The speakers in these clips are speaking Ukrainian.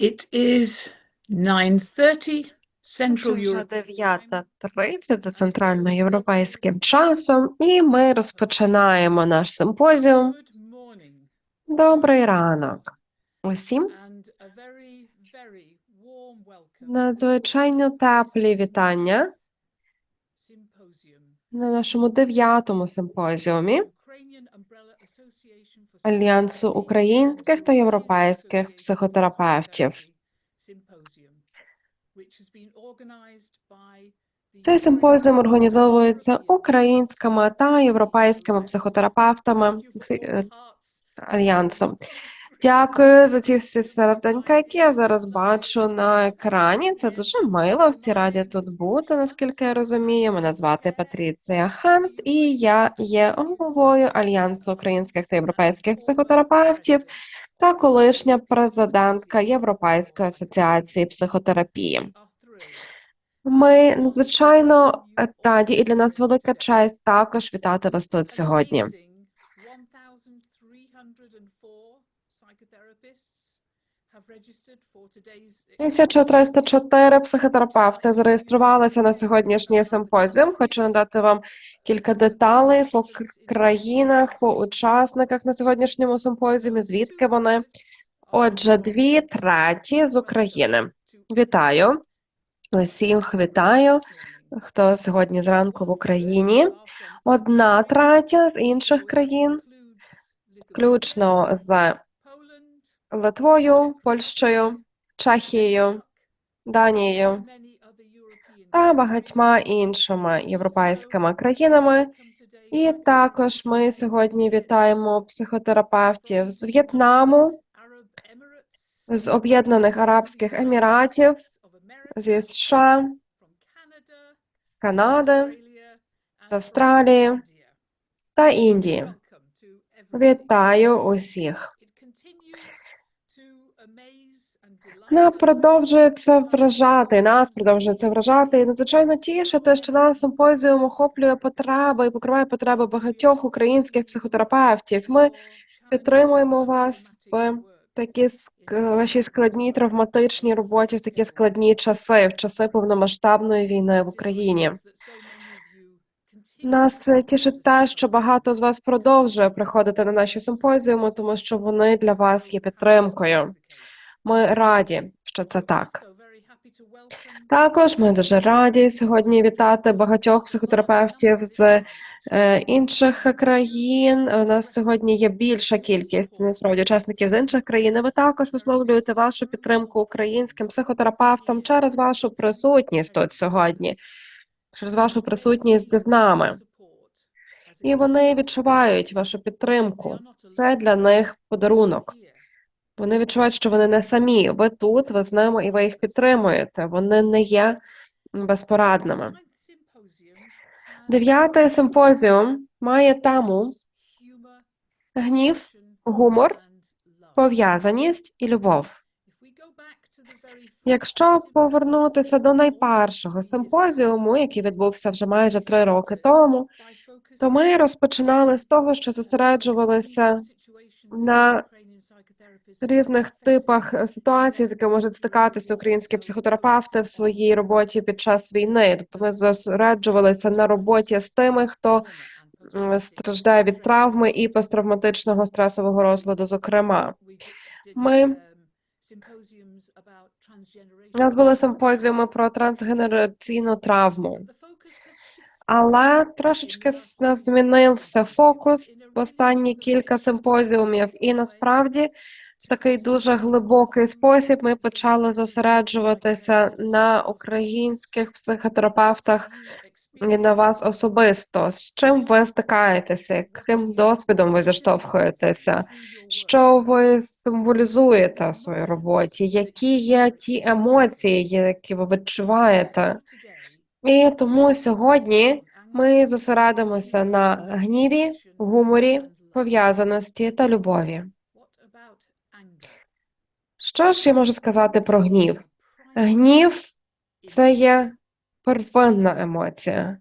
It is 9:30 Central вже Europe. 9.30 за центральноєвропейським часом, і ми розпочинаємо наш симпозіум. Good morning Добрий ранок усім. and a very, very warm welcome Надзвичайно теплі вітання symposium. на нашому дев'ятому симпозіумі Альянсу українських та європейських психотерапевтів. Цей симпозіум організовується українськими та європейськими психотерапевтами Thank Дякую за ці всі серденька, які я зараз бачу на екрані. Це дуже мило. Всі раді тут бути, наскільки я розумію. Мене звати Патріція Хант, і я є головою Альянсу українських та європейських психотерапевтів та колишня президентка Європейської асоціації психотерапії. Ми надзвичайно раді, і для нас велика честь також вітати вас тут сьогодні. 1,304 psychotherapists have registered for today's 1304 психотерапевти зареєструвалися на сьогоднішній симпозіум. Хочу надати вам кілька деталей по країнах, по учасниках на сьогоднішньому симпозіумі, звідки вони. Отже, дві треті з України. Вітаю усіх, вітаю, хто сьогодні зранку в Україні. Одна третя з інших країн, включно з Литвою, Польщею, Чехією, Данією та багатьма іншими європейськими країнами. І також ми сьогодні вітаємо психотерапевтів з В'єтнаму, з Об'єднаних Арабських Еміратів, зі США, з Канади, з Австралії та Індії. Вітаю усіх! Нас продовжує це вражати, нас продовжує це вражати. І надзвичайно тішити, що наш симпозіум охоплює потреби і покриває потреби багатьох українських психотерапевтів. Ми підтримуємо вас в такі вашій складній травматичній роботі, в такі складні часи, в часи повномасштабної війни в Україні. Нас тішить те, що багато з вас продовжує приходити на наші симпозіуми, тому що вони для вас є підтримкою. Ми раді, що це так. Також ми дуже раді сьогодні вітати багатьох психотерапевтів з е, інших країн. У нас сьогодні є більша кількість насправді учасників з інших країн. І ви також висловлюєте вашу підтримку українським психотерапевтам через вашу присутність тут сьогодні, через вашу присутність з нами. І вони відчувають вашу підтримку. Це для них подарунок. Вони відчувають, що вони не самі. Ви тут, ви з ними, і ви їх підтримуєте. Вони не є безпорадними. Дев'ятий симпозіум має тему гнів, гумор, пов'язаність і любов. Якщо повернутися до найпершого симпозіуму, який відбувся вже майже три роки тому, то ми розпочинали з того, що зосереджувалися на різних типах е, ситуацій, з якими можуть стикатися українські психотерапевти в своїй роботі під час війни. Тобто ми зосереджувалися на роботі з тими, хто страждає від травми і посттравматичного стресового розладу, зокрема. Ми у нас були симпозіуми про трансгенераційну травму, але трошечки нас змінився фокус в останні кілька симпозіумів, і насправді в такий дуже глибокий спосіб ми почали зосереджуватися на українських психотерапевтах і на вас особисто. З чим ви стикаєтеся? Яким досвідом ви зіштовхуєтеся? Що ви символізуєте в своїй роботі? Які є ті емоції, які ви відчуваєте? І тому сьогодні ми зосередимося на гніві, гуморі, пов'язаності та любові. Що ж я можу сказати про гнів? Гнів це є первинна емоція.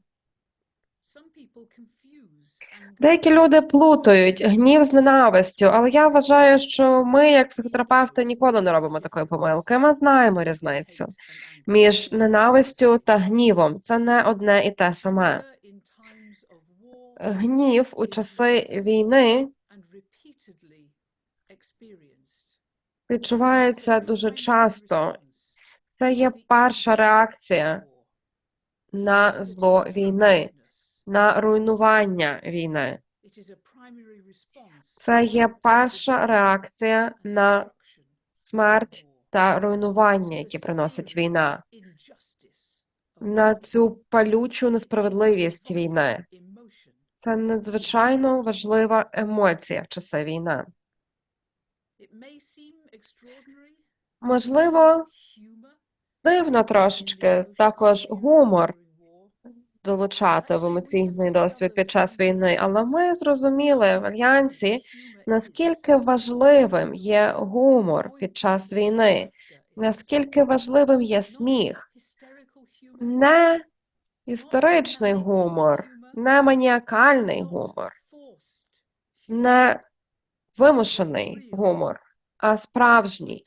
Деякі люди плутають гнів з ненавистю, але я вважаю, що ми, як психотерапевти, ніколи не робимо такої помилки. Ми знаємо різницю між ненавистю та гнівом. Це не одне і те саме. Гнів у часи війни відчувається дуже часто. Це є перша реакція на зло війни, на руйнування війни. Це є перша реакція на смерть та руйнування, які приносить війна, на цю палючу несправедливість війни. Це надзвичайно важлива емоція в часи війни. Можливо, дивно трошечки також гумор долучати в емоційний досвід під час війни, але ми зрозуміли в альянсі, наскільки важливим є гумор під час війни, наскільки важливим є сміх, не історичний гумор, не маніакальний гумор, не вимушений гумор, справжній,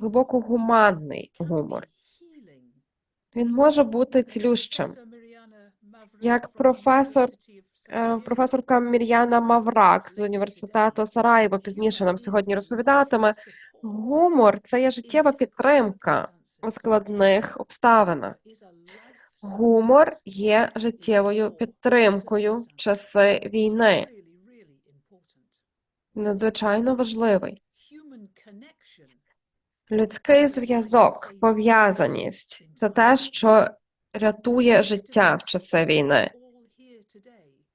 глибоко гуманний гумор. Він може бути цілющим. Як професор, е, професорка Мір'яна Маврак з університету Сараєво пізніше нам сьогодні розповідатиме, гумор це є життєва підтримка у складних обставинах. Гумор є життєвою підтримкою в часи війни. Надзвичайно важливий. Людський зв'язок, пов'язаність. це те, що рятує життя в часи війни.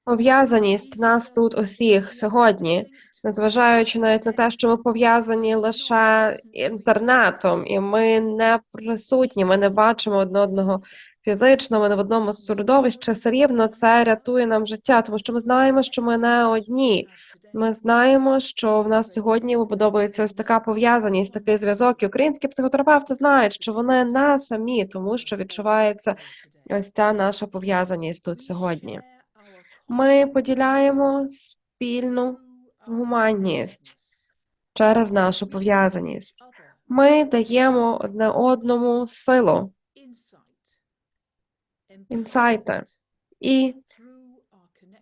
Пов'язаність нас тут усіх сьогодні, незважаючи навіть на те, що ми пов'язані лише інтернетом, і ми не присутні, ми не бачимо одне одного фізично, ми не в одному середовищі, все рівно це рятує нам життя, тому що ми знаємо, що ми не одні. Ми знаємо, що в нас сьогодні вибудовується ось така пов'язаність, такий зв'язок. І українські психотерапевти знають, що вони не самі, тому що відчувається ось ця наша пов'язаність тут сьогодні. Ми поділяємо спільну гуманність через нашу пов'язаність. Ми даємо одне одному силу, інсайти і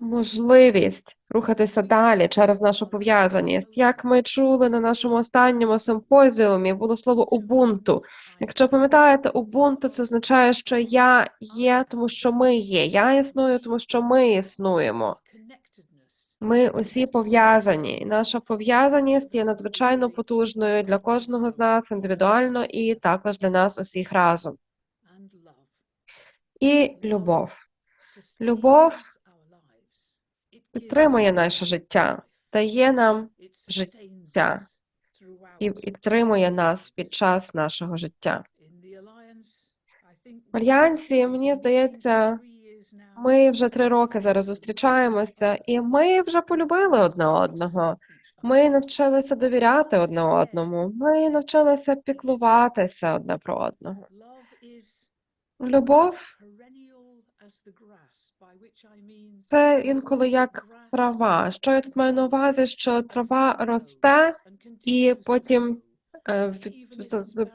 можливість рухатися далі через нашу пов'язаність. Як ми чули на нашому останньому симпозіумі, було слово убунту. Якщо пам'ятаєте, убунту це означає, що я є, тому що ми є. Я існую, тому що ми існуємо. Ми усі пов'язані. Наша пов'язаність є надзвичайно потужною для кожного з нас індивідуально і також для нас усіх разом. І любов. Любов підтримує наше життя, дає нам життя і підтримує нас під час нашого життя. В альянсі, мені здається, ми вже три роки зараз зустрічаємося, і ми вже полюбили одне одного. Ми навчилися довіряти одне одному. Ми навчилися піклуватися одне про одного. Любов це інколи як трава. Що я тут маю на увазі, що трава росте і потім е,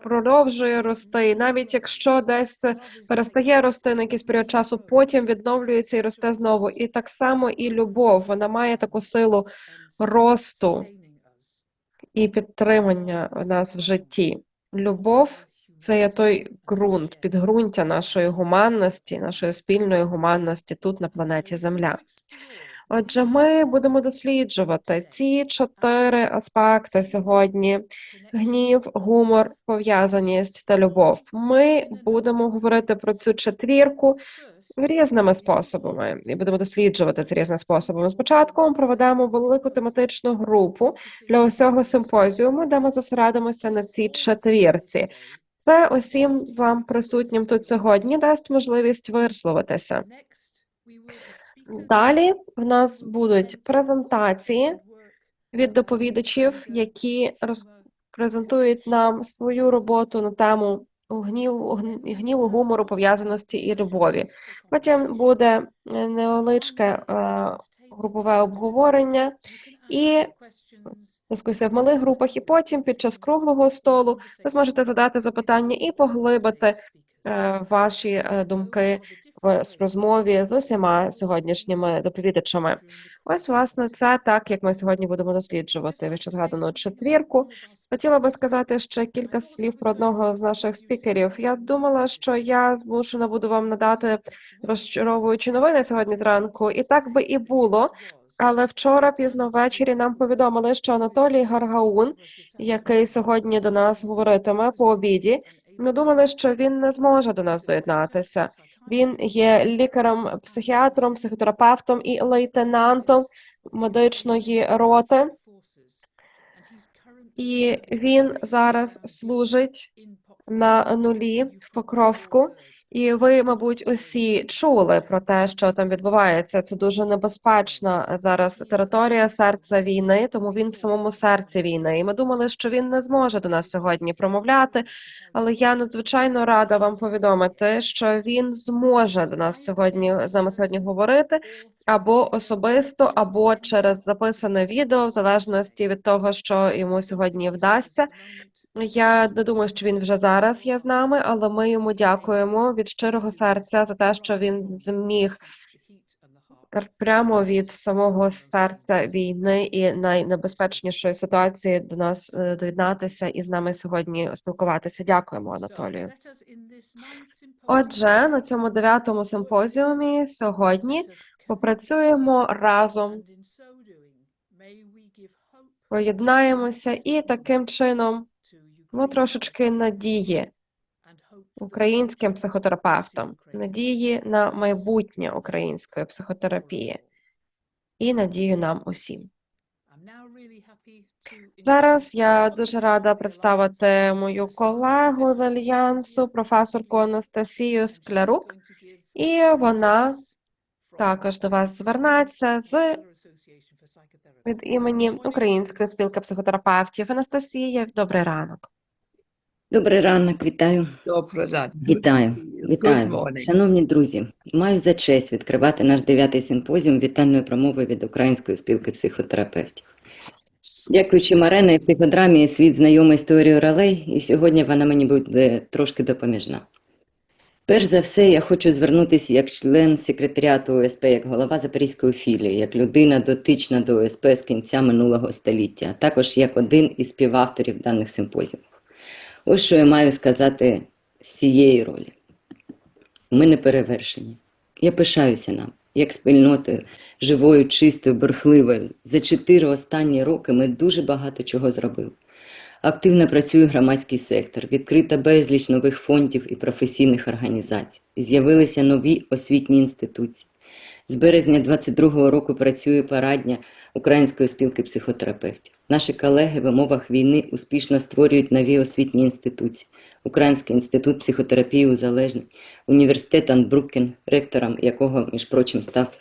продовжує рости. І навіть якщо десь перестає рости на якийсь період часу, потім відновлюється і росте знову. І так само і любов. Вона має таку силу росту і підтримання в нас в житті. Любов це є той ґрунт, підґрунтя нашої гуманності, нашої спільної гуманності тут на планеті Земля. Отже, ми будемо досліджувати ці чотири аспекти сьогодні: гнів, гумор, пов'язаність та любов. Ми будемо говорити про цю четвірку різними способами і будемо досліджувати ці різними способами. Спочатку ми проведемо велику тематичну групу для усього симпозіуму, де ми зосередимося на цій четвірці. Це усім вам присутнім тут сьогодні дасть можливість висловитися. Далі в нас будуть презентації від доповідачів, які презентують нам свою роботу на тему гнів, гн- гніву, гумору, пов'язаності і любові. Потім буде е, невеличке групове обговорення. І дискусія в малих групах, і потім під час круглого столу ви зможете задати запитання і поглибити ваші е, думки в розмові з усіма сьогоднішніми доповідачами. Ось, власне, це так, як ми сьогодні будемо досліджувати вище згадану четвірку. Хотіла би сказати ще кілька слів про одного з наших спікерів. Я думала, що я змушена буду вам надати розчаровуючі новини сьогодні зранку, і так би і було. Але вчора пізно ввечері нам повідомили, що Анатолій Гаргаун, який сьогодні до нас говоритиме по обіді, ми думали, що він не зможе до нас доєднатися. Він є лікарем, психіатром, психотерапевтом і лейтенантом медичної роти, і він зараз служить на нулі в Покровську. І ви, мабуть, усі чули про те, що там відбувається. Це дуже небезпечна зараз територія серця війни, тому він в самому серці війни. І ми думали, що він не зможе до нас сьогодні промовляти. Але я надзвичайно рада вам повідомити, що він зможе до нас сьогодні з нами сьогодні говорити або особисто, або через записане відео, в залежності від того, що йому сьогодні вдасться. Я не думаю, що він вже зараз є з нами, але ми йому дякуємо від щирого серця за те, що він зміг прямо від самого серця війни і найнебезпечнішої ситуації до нас е, доєднатися і з нами сьогодні спілкуватися. Дякуємо, Анатолію. Отже, на цьому дев'ятому симпозіумі сьогодні попрацюємо разом, поєднаємося і таким чином ну, трошечки надії українським психотерапевтам, надії на майбутнє української психотерапії і надію нам усім. Зараз я дуже рада представити мою колегу з альянсу, професорку Анастасію Склярук, і вона також до вас звернеться з від імені Української спілки психотерапевтів. Анастасія, добрий ранок. Добрий ранок, вітаю. Добрий ранок. Вітаю, вітаю. Шановні друзі, маю за честь відкривати наш дев'ятий симпозіум вітальної промови від Української спілки психотерапевтів. Дякуючи Марена і психодрамі, світ знайомий з теорією ролей, і сьогодні вона мені буде трошки допоміжна. Перш за все, я хочу звернутися як член секретаріату ОСП, як голова Запорізької філії, як людина дотична до ОСП з кінця минулого століття, а також як один із співавторів даних симпозіумів. Ось що я маю сказати з цієї ролі. Ми не перевершені. Я пишаюся нам, як спільнотою, живою, чистою, бурхливою. За чотири останні роки ми дуже багато чого зробили. Активно працює громадський сектор, відкрита безліч нових фондів і професійних організацій. З'явилися нові освітні інституції. З березня 22-го року працює парадня Української спілки психотерапевтів. Наші колеги в умовах війни успішно створюють нові освітні інституції. Український інститут психотерапії Узалежний, університет Анбрукен, ректором якого, між прочим, став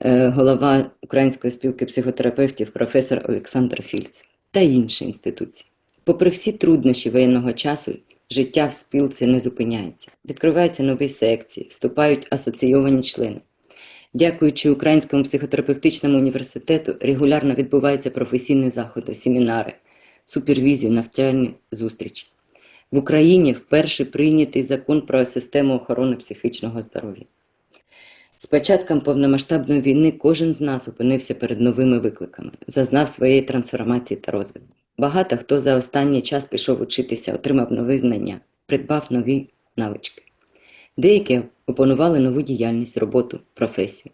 е, голова Української спілки психотерапевтів професор Олександр Фільц та інші інституції. Попри всі труднощі воєнного часу, життя в спілці не зупиняється. Відкриваються нові секції, вступають асоційовані члени. Дякуючи Українському психотерапевтичному університету, регулярно відбуваються професійні заходи, семінари, супервізію, навчальні зустрічі. В Україні вперше прийнятий закон про систему охорони психічного здоров'я. З початком повномасштабної війни кожен з нас опинився перед новими викликами, зазнав своєї трансформації та розвитку. Багато хто за останній час пішов учитися, отримав нові знання, придбав нові навички. Деякі опанували нову діяльність, роботу, професію.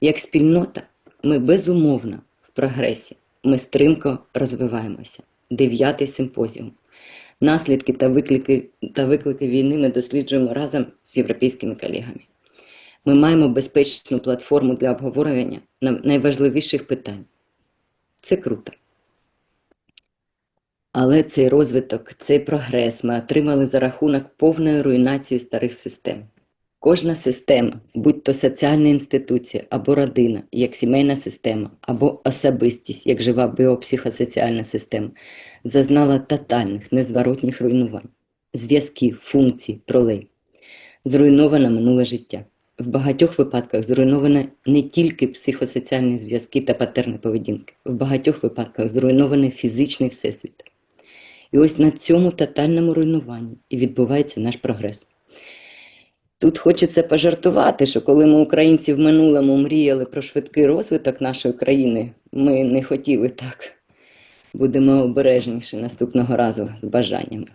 Як спільнота, ми безумовно в прогресі, ми стрімко розвиваємося. Дев'ятий симпозіум. Наслідки та виклики, та виклики війни ми досліджуємо разом з європейськими колегами. Ми маємо безпечну платформу для обговорення на- найважливіших питань. Це круто. Але цей розвиток, цей прогрес ми отримали за рахунок повної руйнації старих систем. Кожна система, будь то соціальна інституція або родина, як сімейна система, або особистість, як жива біопсихосоціальна система, зазнала тотальних незворотніх руйнувань. зв'язків, функцій, ролей. Зруйноване минуле життя. В багатьох випадках зруйноване не тільки психосоціальні зв'язки та патерни поведінки, в багатьох випадках зруйнований фізичний всесвіт. І ось на цьому тотальному руйнуванні і відбувається наш прогрес. Тут хочеться пожартувати, що коли ми, українці, в минулому мріяли про швидкий розвиток нашої країни, ми не хотіли так. Будемо обережніші наступного разу з бажаннями.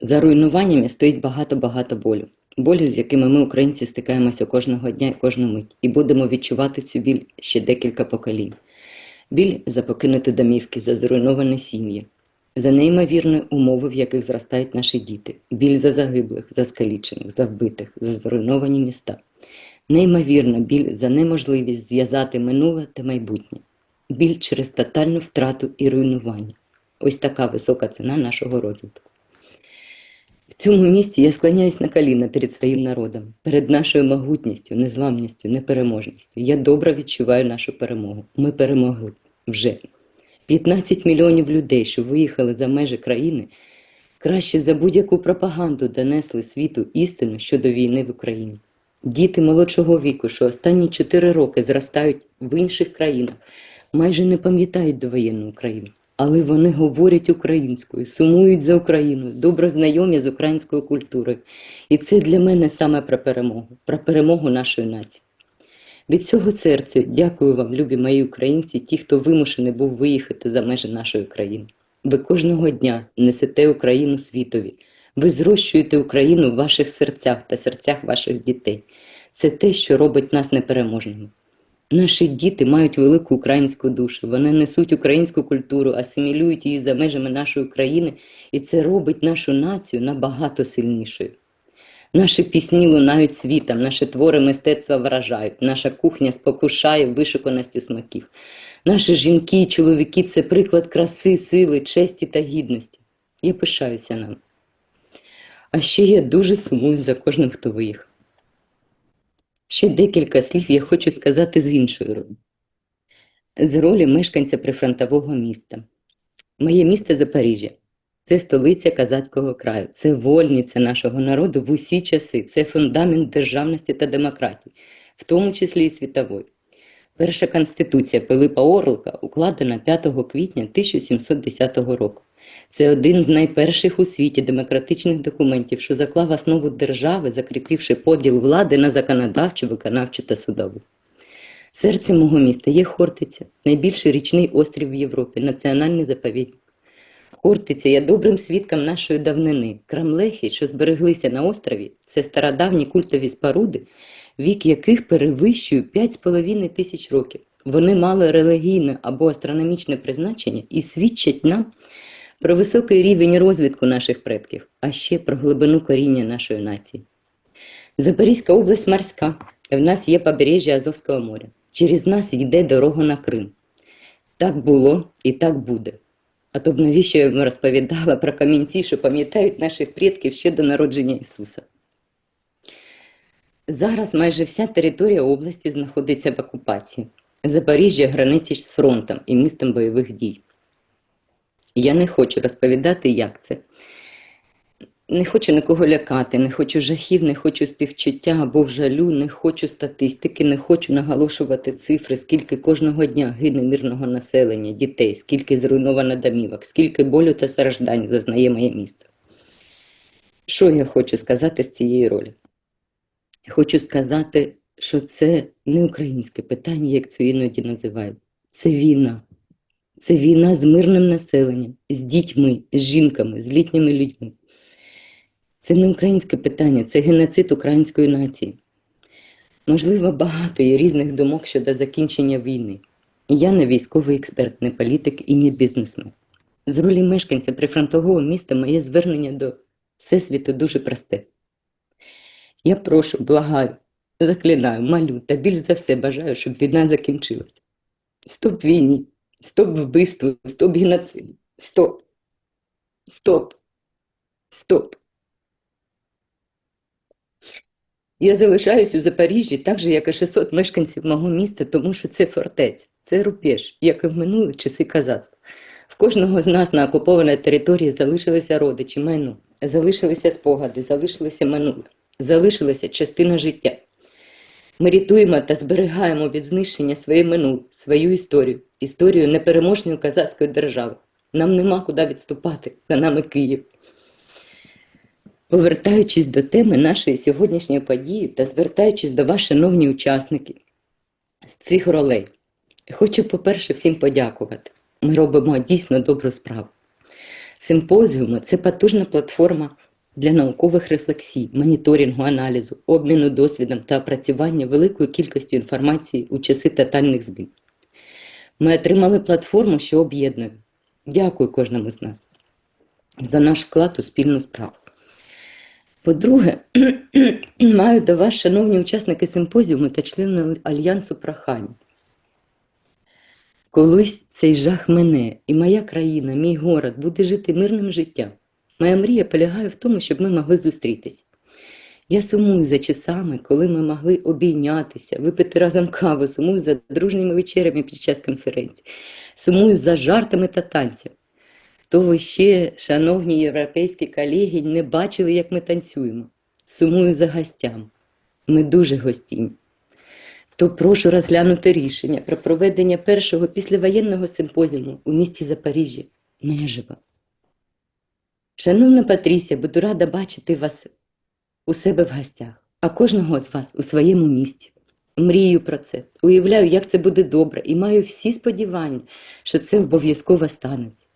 За руйнуваннями стоїть багато-багато болю. Болю, з якими ми, українці, стикаємося кожного дня і кожну мить, і будемо відчувати цю біль ще декілька поколінь. Біль за покинуті домівки, за зруйновані сім'ї, за неймовірні умови, в яких зростають наші діти, біль за загиблих, за скалічених, за вбитих, за зруйновані міста, неймовірна біль за неможливість зв'язати минуле та майбутнє, біль через тотальну втрату і руйнування. Ось така висока ціна нашого розвитку. В цьому місці я склоняюсь на коліна перед своїм народом, перед нашою могутністю, незламністю, непереможністю. Я добре відчуваю нашу перемогу. Ми перемогли вже. 15 мільйонів людей, що виїхали за межі країни, краще за будь-яку пропаганду донесли світу істину щодо війни в Україні. Діти молодшого віку, що останні 4 роки зростають в інших країнах, майже не пам'ятають довоєнну Україну. Але вони говорять українською, сумують за Україною, добре знайомі з українською культурою. І це для мене саме про перемогу, про перемогу нашої нації. Від цього серця дякую вам, любі мої українці, ті, хто вимушений був виїхати за межі нашої країни. Ви кожного дня несете Україну світові. Ви зрощуєте Україну в ваших серцях та серцях ваших дітей. Це те, що робить нас непереможними. Наші діти мають велику українську душу, вони несуть українську культуру, асимілюють її за межами нашої країни, і це робить нашу націю набагато сильнішою. Наші пісні лунають світом, наші твори мистецтва вражають, наша кухня спокушає вишуканістю смаків. Наші жінки і чоловіки це приклад краси, сили, честі та гідності. Я пишаюся нам. А ще я дуже сумую за кожним, хто виїхав. Ще декілька слів я хочу сказати з іншої ролі. З ролі мешканця прифронтового міста. Моє місто Запоріжжя. Це столиця Казацького краю, це вольниця нашого народу в усі часи, це фундамент державності та демократії, в тому числі і світової. Перша конституція Пилипа Орлика укладена 5 квітня 1710 року. Це один з найперших у світі демократичних документів, що заклав основу держави, закріпивши поділ влади на законодавчу, виконавчу та судову. Серцем мого міста є Хортиця, найбільший річний острів в Європі, національний заповідник. Хортиця є добрим свідком нашої давнини. Крамлехи, що збереглися на острові, це стародавні культові споруди, вік яких перевищує 5,5 тисяч років. Вони мали релігійне або астрономічне призначення і свідчать нам про високий рівень розвитку наших предків, а ще про глибину коріння нашої нації. Запорізька область морська, в нас є побережжя Азовського моря. Через нас йде дорога на Крим. Так було і так буде. Б навіщо я йому розповідала про камінці, що пам'ятають наших предків ще до народження Ісуса. Зараз майже вся територія області знаходиться в окупації. Запоріжжя граничить з фронтом і містом бойових дій. Я не хочу розповідати, як це. Не хочу нікого лякати, не хочу жахів, не хочу співчуття або жалю, не хочу статистики, не хочу наголошувати цифри, скільки кожного дня гине мирного населення, дітей, скільки зруйновано домівок, скільки болю та страждань зазнає моє місто. Що я хочу сказати з цієї ролі? Хочу сказати, що це не українське питання, як це іноді називають. Це війна. Це війна з мирним населенням, з дітьми, з жінками, з літніми людьми. Це не українське питання, це геноцид української нації. Можливо, багато є різних думок щодо закінчення війни. Я не військовий експерт, не політик і не бізнесмен. З ролі мешканця прифронтового міста моє звернення до Всесвіту дуже просте. Я прошу, благаю, заклинаю, молю та більш за все бажаю, щоб війна закінчилась. Стоп війні, стоп вбивству, стоп геноциду. Стоп. Стоп. Стоп. Я залишаюсь у Запоріжжі так же, як і 600 мешканців мого міста, тому що це фортеця, це рубеж, як і в минулі часи казацтва. В кожного з нас на окупованій території залишилися родичі, майно. залишилися спогади, залишилося минуле, залишилася частина життя. Ми рятуємо та зберігаємо від знищення своє минуле, свою історію, історію непереможної козацької держави. Нам нема куди відступати, за нами Київ. Повертаючись до теми нашої сьогоднішньої події та звертаючись до вас, шановні учасники з цих ролей, хочу, по-перше, всім подякувати. Ми робимо дійсно добру справу. Симпозіуми це потужна платформа для наукових рефлексій, моніторингу, аналізу, обміну досвідом та опрацювання великої кількості інформації у часи тотальних змін. Ми отримали платформу, що об'єднує. Дякую кожному з нас за наш вклад у спільну справу. По-друге, маю до вас, шановні учасники симпозіуму та члени Альянсу прохання. Колись цей жах мене, і моя країна, мій город буде жити мирним життям. Моя мрія полягає в тому, щоб ми могли зустрітись. Я сумую за часами, коли ми могли обійнятися, випити разом каву, сумую за дружніми вечерями під час конференції, сумую за жартами та танцями. То ви ще, шановні європейські колеги, не бачили, як ми танцюємо. Сумую за гостями. Ми дуже гостінні. То прошу розглянути рішення про проведення першого післявоєнного симпозіуму у місті Запоріжжя неживо. Шановна Патрісія, буду рада бачити вас у себе в гостях, а кожного з вас у своєму місті. Мрію про це, уявляю, як це буде добре, і маю всі сподівання, що це обов'язково станеться.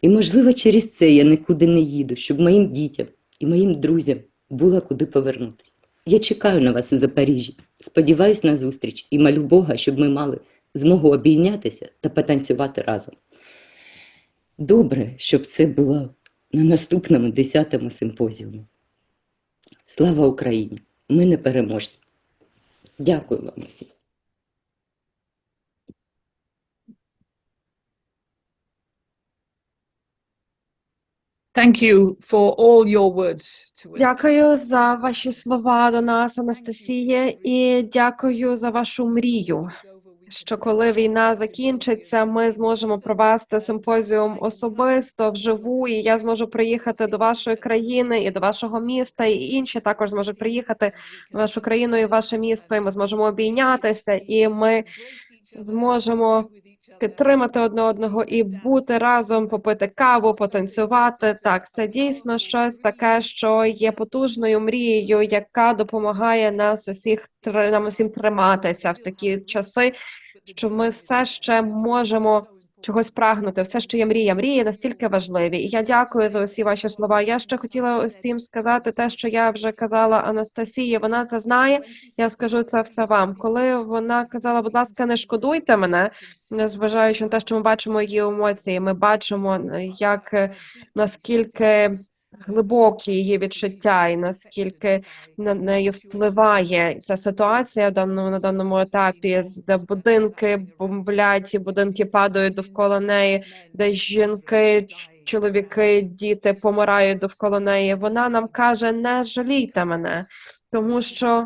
І, можливо, через це я нікуди не їду, щоб моїм дітям і моїм друзям було куди повернутися. Я чекаю на вас у Запоріжжі, сподіваюсь на зустріч і молю Бога, щоб ми мали змогу обійнятися та потанцювати разом. Добре, щоб це було на наступному 10-му симпозіумі. Слава Україні! Ми не переможні. Дякую вам усім. Thank you for all your words to us. Дякую за ваші слова до нас, Анастасія, і дякую за вашу мрію. Що коли війна закінчиться, ми зможемо провести симпозіум особисто вживу, і я зможу приїхати до вашої країни і до вашого міста, і інші також зможуть приїхати в вашу країну і в ваше місто. І ми зможемо обійнятися, і ми зможемо підтримати одне одного і бути разом, попити каву, потанцювати. Так, це дійсно щось таке, що є потужною мрією, яка допомагає нас усіх нам усім триматися в такі часи, що ми все ще можемо. Чогось прагнути, все що є мрія. Мрії настільки важливі. І я дякую за усі ваші слова. Я ще хотіла усім сказати те, що я вже казала Анастасії. Вона це знає. Я скажу це все вам. Коли вона казала, будь ласка, не шкодуйте мене, незважаючи на те, що ми бачимо її емоції. Ми бачимо, як наскільки глибокі її відчуття, і наскільки на неї впливає ця ситуація даному на даному етапі, де будинки бомблять, будинки падають довкола неї, де жінки, чоловіки, діти помирають довкола неї. Вона нам каже: не жалійте мене, тому що.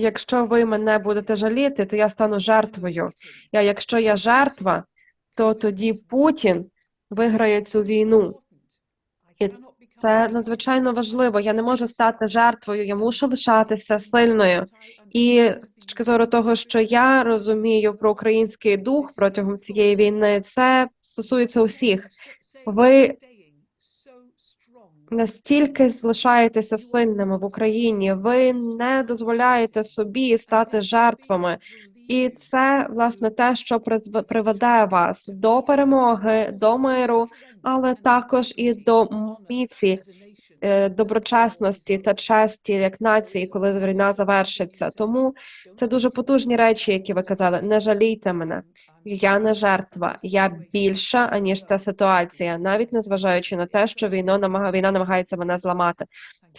Якщо ви мене будете жаліти, то я стану жертвою. А якщо я жертва, то тоді Путін виграє цю війну. І Це надзвичайно важливо. Я не можу стати жертвою, я мушу лишатися сильною. І з точки зору того, що я розумію про український дух протягом цієї війни, це стосується усіх. Ви настільки залишаєтеся сильними в Україні, ви не дозволяєте собі стати жертвами. І це власне те, що приведе вас до перемоги, до миру, але також і до міці, е, доброчесності та честі як нації, коли війна завершиться. Тому це дуже потужні речі, які ви казали. Не жалійте мене. Я не жертва, я більша аніж ця ситуація, навіть незважаючи на те, що намага війна намагається мене зламати.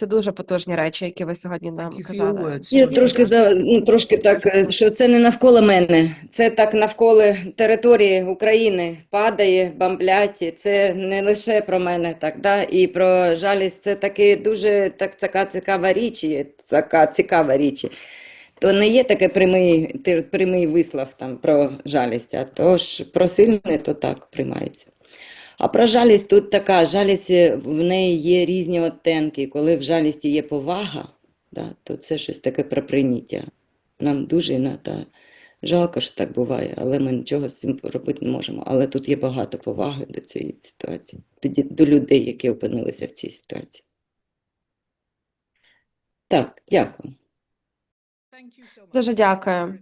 Це дуже потужні речі, які ви сьогодні нам казали. Я трошки за ну трошки так, е, що це не навколо мене, це так навколо території України падає, бомблять. Це не лише про мене, так да, і про жалість. Це таки дуже так така цікава річ, є, така цікава річ. То не є таке прямий, ти- прямий вислов там про жалість, а то ж про сильне, то так приймається. А про жалість тут така, жалість е, в неї є різні оттенки. Коли в жалісті є повага, да, то це щось таке про прийняття. Нам дуже іноді жалко, що так буває, але ми нічого з цим робити не можемо. Але тут є багато поваги до цієї ситуації, до, до людей, які опинилися в цій ситуації. Так, дякую. Дуже дякую.